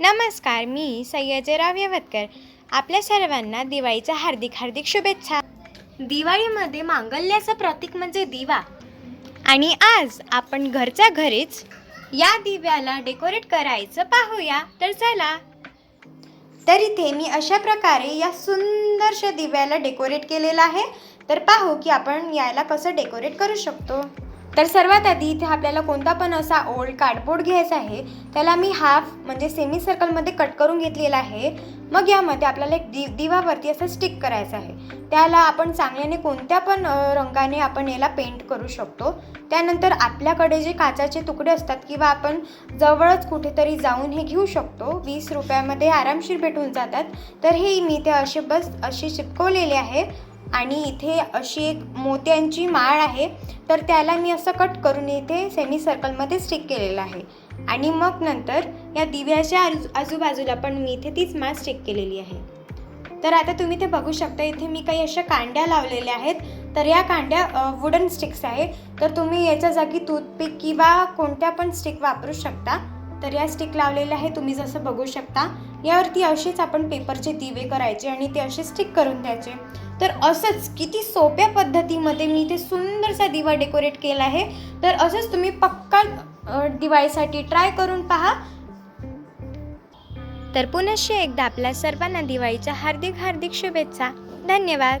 नमस्कार मी सय्यदराव यवतकर आपल्या सर्वांना दिवाळीच्या हार्दिक हार्दिक शुभेच्छा. दिवाळीमध्ये मांगल्याचं प्रतीक म्हणजे दिवा. आणि आज आपण घरच्या घरीच या दिव्याला डेकोरेट करायचं पाहूया. तर चला. तर इथे मी अशा प्रकारे या सुंदरशा दिव्याला डेकोरेट केलेलं आहे. तर पाहू की आपण याला कसं डेकोरेट करू शकतो. तर सर्वात आधी इथे आपल्याला कोणता पण असा ओल्ड कार्डबोर्ड घ्यायचा आहे त्याला मी हाफ म्हणजे सेमी सर्कलमध्ये कट करून घेतलेला आहे. मग यामध्ये आपल्याला एक दि दिवावरती असं स्टिक करायचं आहे. त्याला आपण चांगल्याने कोणत्या पण रंगाने आपण याला पेंट करू शकतो. त्यानंतर आपल्याकडे जे काचाचे तुकडे असतात किंवा आपण जवळच कुठेतरी जाऊन हे घेऊ शकतो. वीस रुपयामध्ये आरामशीर भेटून जातात. तर हे मी ते असे बस असे चिपकवलेले आहे. आणि इथे अशी एक मोत्यांची माळ आहे तर त्याला मी असं कट करून इथे सेमी सर्कलमध्ये स्टिक केलेलं आहे. आणि मग नंतर या दिव्याच्या आजू आजूबाजूला पण मी इथे तीच माळ स्टिक केलेली आहे. तर आता तुम्ही ते बघू शकता इथे मी काही अशा कांड्या लावलेल्या आहेत. तर या कांड्या वुडन स्टिक्स आहे. तर तुम्ही याच्या जागी टूथपिक किंवा कोणत्या पण स्टिक वापरू शकता. तर या स्टिक लावलेल्या आहे तुम्ही जसं बघू शकता. यावरती असेच आपण पेपरचे दिवे करायचे आणि ते असे स्टिक करून द्यायचे. तर असंच किती सोप्या पद्धतीमध्ये मी इथे सुंदरसा दिवा डेकोरेट केला आहे. तर असंच तुम्ही पक्का दिवाळीसाठी ट्राय करून पहा. तर पुनश्च एकदा आपल्या सर्वांना दिवाळीच्या हार्दिक हार्दिक शुभेच्छा. धन्यवाद.